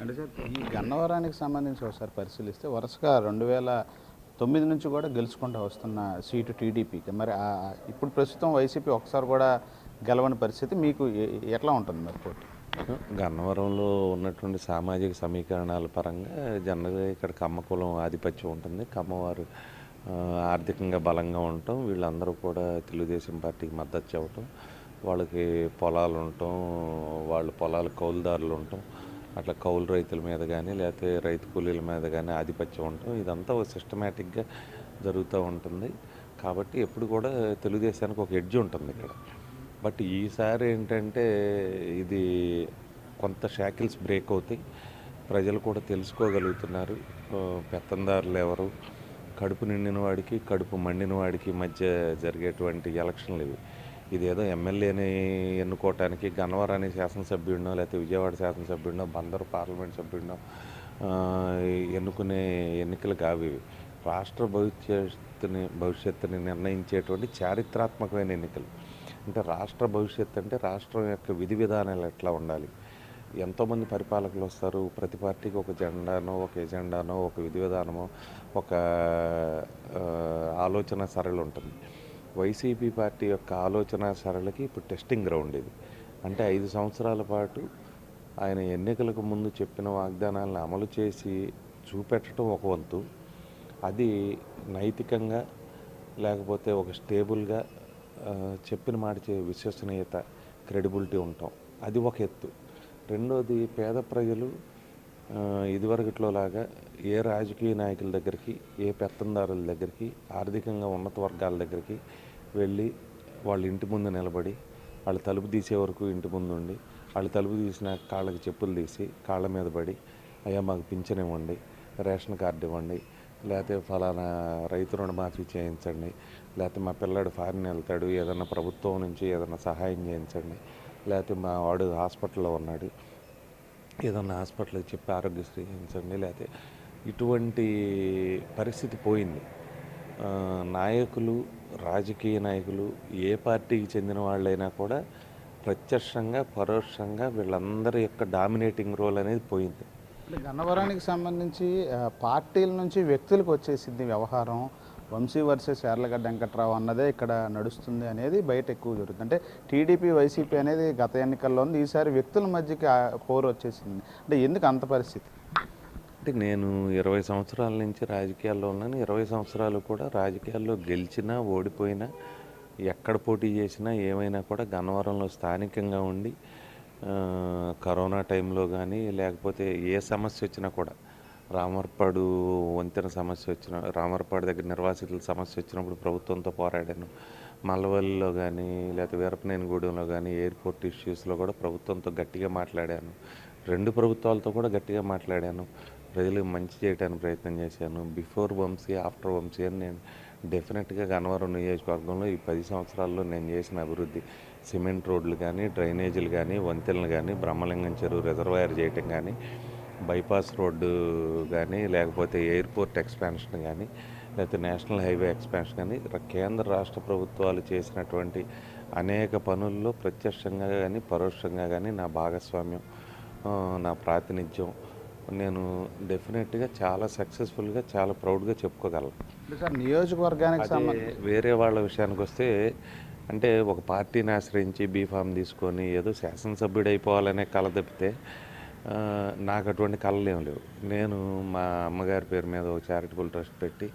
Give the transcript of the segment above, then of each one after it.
అంటే సార్ ఈ గన్నవరానికి సంబంధించి ఒకసారి పరిశీలిస్తే వరుసగా రెండు వేల తొమ్మిది నుంచి కూడా గెలుచుకుంటూ వస్తున్న సీటు టీడీపీకి. మరి ఆ- ఇప్పుడు ప్రస్తుతం వైసీపీ ఒకసారి కూడా గెలవని పరిస్థితి మీకు ఎట్లా ఉంటుంది మరి పోటీ? గన్నవరంలో ఉన్నటువంటి సామాజిక సమీకరణాల పరంగా జనరల్గా ఇక్కడ కమ్మ కులం ఆధిపత్యం ఉంటుంది. కమ్మవారు ఆర్థికంగా బలంగా ఉండటం వీళ్ళందరూ కూడా తెలుగుదేశం పార్టీకి మద్దతు చెప్పటం వాళ్ళకి పొలాలు ఉండటం వాళ్ళ పొలాలు కౌలుదారులు ఉండటం అట్లా కౌలు రైతుల మీద కానీ లేకపోతే రైతు కూలీల మీద కానీ ఆధిపత్యం ఉండటం ఇదంతా సిస్టమేటిక్గా జరుగుతూ ఉంటుంది. కాబట్టి ఎప్పుడు కూడా తెలుగుదేశానికి ఒక ఎడ్జ్ ఉంటుంది ఇక్కడ. బట్ ఈసారి ఏంటంటే ఇది కొంత షాకిల్స్ బ్రేక్ అవుతాయి. ప్రజలు కూడా తెలుసుకోగలుగుతున్నారు. పెత్తందారులు ఎవరు? కడుపు నిండిన వాడికి కడుపు మండిన వాడికి మధ్య జరిగేటువంటి ఎలక్షన్లు ఇవి. ఇదేదో ఎమ్మెల్యేని ఎన్నుకోవటానికి గన్నవరాన్ని శాసనసభ్యుడినో లేకపోతే విజయవాడ శాసనసభ్యుడినో బందరు పార్లమెంట్ సభ్యుడినో ఎన్నుకునే ఎన్నికలు కావు ఇవి. రాష్ట్ర భవిష్యత్తుని భవిష్యత్తుని నిర్ణయించేటువంటి చారిత్రాత్మకమైన ఎన్నికలు. అంటే రాష్ట్ర భవిష్యత్తు అంటే రాష్ట్రం యొక్క విధి విధానాలు ఎట్లా ఉండాలి? ఎంతోమంది పరిపాలకులు వస్తారు. ప్రతి పార్టీకి ఒక జెండానో ఒక ఎజెండానో ఒక విధి విధానమో ఒక ఆలోచన సరళి ఉంటుంది. వైసీపీ పార్టీ యొక్క ఆలోచన సరళకి ఇప్పుడు టెస్టింగ్ గ్రౌండ్ ఇది. అంటే ఐదు సంవత్సరాల పాటు ఆయన ఎన్నికలకు ముందు చెప్పిన వాగ్దానాలను అమలు చేసి చూపెట్టడం ఒక వంతు. అది నైతికంగా లేకపోతే ఒక స్టేబుల్గా చెప్పిన మాట చే విశ్వసనీయత క్రెడిబిలిటీ ఉంటాం అది ఒక ఎత్తు. రెండోది పేద ప్రజలు ఆ, ఇదివరకట్లో లాగా ఏ రాజకీయ నాయకుల దగ్గరికి ఏ పెత్తందారుల దగ్గరికి ఆర్థికంగా ఉన్నత వర్గాల దగ్గరికి వెళ్ళి వాళ్ళ ఇంటి ముందు నిలబడి వాళ్ళు తలుపు తీసే వరకు ఇంటి ముందు ఉండి వాళ్ళు తలుపు తీసిన కాళ్ళకి చెప్పులు తీసి కాళ్ళ మీద పడి అయ్యా మాకు పింఛన్ ఇవ్వండి రేషన్ కార్డు ఇవ్వండి లేకపోతే ఫలానా రైతు రుణమాఫీ చేయించండి లేకపోతే మా పిల్లాడు ఫారిన్ వెళ్తాడు ఏదైనా ప్రభుత్వం నుంచి ఏదైనా సహాయం చేయించండి లేకపోతే మా వాడు హాస్పిటల్లో ఉన్నాడు ఏదన్నా హాస్పిటల్కి చెప్పి ఆరోగ్యశ్రీ చేయించండి లేకపోతే ఇటువంటి పరిస్థితి పోయింది. నాయకులు రాజకీయ నాయకులు ఏ పార్టీకి చెందిన వాళ్ళైనా కూడా ప్రత్యక్షంగా పరోక్షంగా వీళ్ళందరి యొక్క డామినేటింగ్ రోల్ అనేది పోయింది. గన్నవరానికి సంబంధించి పార్టీల నుంచి వ్యక్తులకు వచ్చేసింది వ్యవహారం వంశీ వర్సెస్ యార్లగడ్డ వెంకట్రావు అన్నదే ఇక్కడ నడుస్తుంది అనేది బయట ఎక్కువ జరుగుతుంది. అంటే టీడీపీ వైసీపీ అనేది గత ఎన్నికల్లో ఉంది. ఈసారి వ్యక్తుల మధ్యకి పోరు వచ్చేసింది. అంటే ఎందుకు అంత పరిస్థితి? అంటే నేను ఇరవై సంవత్సరాల నుంచి రాజకీయాల్లో ఉన్నాను. ఇరవై సంవత్సరాలు కూడా రాజకీయాల్లో గెలిచినా ఓడిపోయినా ఎక్కడ పోటీ చేసినా ఏమైనా కూడా గన్నవరంలో స్థానికంగా ఉండి కరోనా టైంలో కానీ లేకపోతే ఏ సమస్య వచ్చినా కూడా రామర్పాడు వంతెన సమస్య వచ్చిన రామర్పాడు దగ్గర నిర్వాసితుల సమస్య వచ్చినప్పుడు ప్రభుత్వంతో పోరాడాను. మల్లవల్లిలో కానీ లేకపోతే వీరపనేనిగూడెంలో కానీ ఎయిర్పోర్ట్ ఇష్యూస్లో కూడా ప్రభుత్వంతో గట్టిగా మాట్లాడాను. రెండు ప్రభుత్వాలతో కూడా గట్టిగా మాట్లాడాను. ప్రజలకు మంచి చేయడానికి ప్రయత్నం చేశాను. బిఫోర్ వంశీ ఆఫ్టర్ వంశీ అని నేను డెఫినెట్గా గన్నవరం నియోజకవర్గంలో ఈ పది సంవత్సరాల్లో నేను చేసిన అభివృద్ధి. సిమెంట్ రోడ్లు కానీ డ్రైనేజీలు కానీ వంతెనలు కానీ బ్రహ్మలింగం చెరువు రిజర్వాయర్ చేయటం కానీ బైపాస్ రోడ్డు కానీ లేకపోతే ఎయిర్పోర్ట్ ఎక్స్పాన్షన్ కానీ లేకపోతే నేషనల్ హైవే ఎక్స్పాన్షన్ కానీ కేంద్ర రాష్ట్ర ప్రభుత్వాలు చేసినటువంటి అనేక పనుల్లో ప్రత్యక్షంగా కానీ పరోక్షంగా కానీ నా భాగస్వామ్యం నా ప్రాతినిధ్యం నేను డెఫినెట్గా చాలా సక్సెస్ఫుల్గా చాలా ప్రౌడ్గా చెప్పుకోగలను. సార్ నియోజకవర్గానికి వేరే వాళ్ళ విషయానికి వస్తే అంటే ఒక పార్టీని ఆశ్రయించి బీఫామ్ తీసుకొని ఏదో శాసనసభ్యుడు అయిపోవాలనే కళ తప్పితే నాకు అటువంటి కళలు ఏం లేవు. నేను మా అమ్మగారి పేరు మీద ఒక చారిటబుల్ ట్రస్ట్ పెట్టి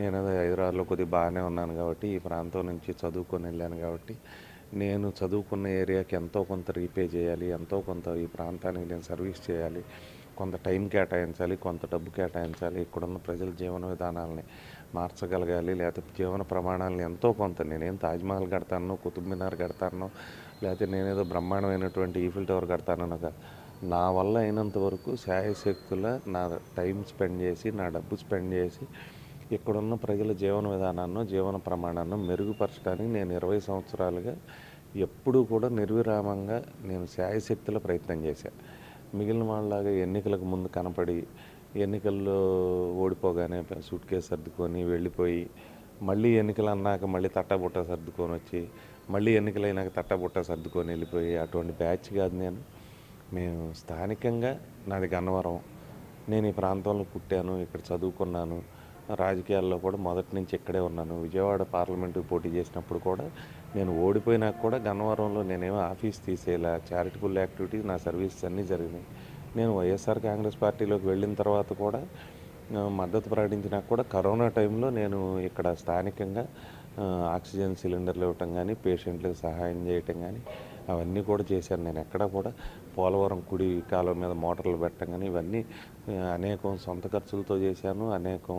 నేను హైదరాబాద్లో కొద్దిగా బాగానే ఉన్నాను కాబట్టి ఈ ప్రాంతం నుంచి చదువుకొని వెళ్ళాను కాబట్టి నేను చదువుకున్న ఏరియాకి ఎంతో కొంత రీపే చేయాలి ఎంతో కొంత ఈ ప్రాంతానికి నేను సర్వీస్ చేయాలి కొంత టైం కేటాయించాలి కొంత డబ్బు కేటాయించాలి ఇక్కడున్న ప్రజల జీవన విధానాలని మార్చగలగాలి లేకపోతే జీవన ప్రమాణాలను ఎంతో కొంత నేనేం తాజ్మహల్ కడతాను కుతుబ్ మినార్ కడతానో లేకపోతే నేనేదో బ్రహ్మాండమైనటువంటి ఈఫిల్ టవర్ కడతానో కాదు నా వల్ల అయినంత వరకు శాయశక్తుల నా టైం స్పెండ్ చేసి నా డబ్బు స్పెండ్ చేసి ఇక్కడున్న ప్రజల జీవన విధానాన్ని జీవన ప్రమాణాన్ని మెరుగుపరచడానికి నేను ఇరవై సంవత్సరాలుగా ఎప్పుడూ కూడా నిర్విరామంగా నేను శాయశక్తుల ప్రయత్నం చేశాను మిగిలిన వాళ్ళలాగా ఎన్నికలకు ముందు కనపడి ఎన్నికల్లో ఓడిపోగానే సూట్ కేసు సర్దుకొని వెళ్ళిపోయి మళ్ళీ ఎన్నికలు అన్నాక మళ్ళీ తట్టబుట్ట సర్దుకొని వచ్చి మళ్ళీ ఎన్నికలైనాక తట్టబుట్ట సర్దుకొని వెళ్ళిపోయి అటువంటి బ్యాచ్ కాదు నేను. మేము స్థానికంగా నాది గన్నవరం. నేను ఈ ప్రాంతంలో పుట్టాను ఇక్కడ చదువుకున్నాను. రాజకీయాల్లో కూడా మొదటి నుంచి ఇక్కడే ఉన్నాను. విజయవాడ పార్లమెంటుకు పోటీ చేసినప్పుడు కూడా నేను ఓడిపోయినా కూడా గన్నవరంలో నేనేమో ఆఫీస్ తీసేలా చారిటబుల్ యాక్టివిటీస్ నా సర్వీసెస్ అన్నీ జరిగినాయి. నేను వైఎస్ఆర్ కాంగ్రెస్ పార్టీలోకి వెళ్ళిన తర్వాత కూడా మద్దతు ప్రకటించినా కూడా కరోనా టైంలో నేను ఇక్కడ స్థానికంగా ఆక్సిజన్ సిలిండర్లు ఇవ్వటం కానీ పేషెంట్లకు సహాయం చేయటం కానీ అవన్నీ కూడా చేశాను. నేను ఎక్కడ కూడా పోలవరం కుడి కాలువ మీద మోటార్లు పెట్టడం కానీ ఇవన్నీ అనేకం సొంత ఖర్చులతో చేశాను. అనేకం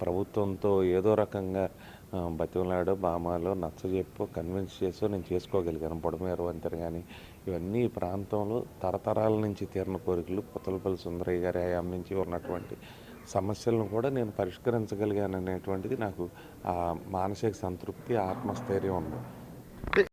ప్రభుత్వంతో ఏదో రకంగా ఆ, బతిమలాడో బామాలో నచ్చజెప్పో కన్విన్స్ చేసో నేను చేసుకోగలిగాను. పొడమేరు వంతెన కానీ ఇవన్నీ ఈ ప్రాంతంలో తరతరాల నుంచి తీరిన కోరికలు. పుతలపల్లి సుందరయ్య గారి హయాం నుంచి ఉన్నటువంటి సమస్యలను కూడా నేను పరిష్కరించగలిగాను అనేటువంటిది నాకు ఆ మానసిక సంతృప్తి ఆత్మస్థైర్యం ఉంది.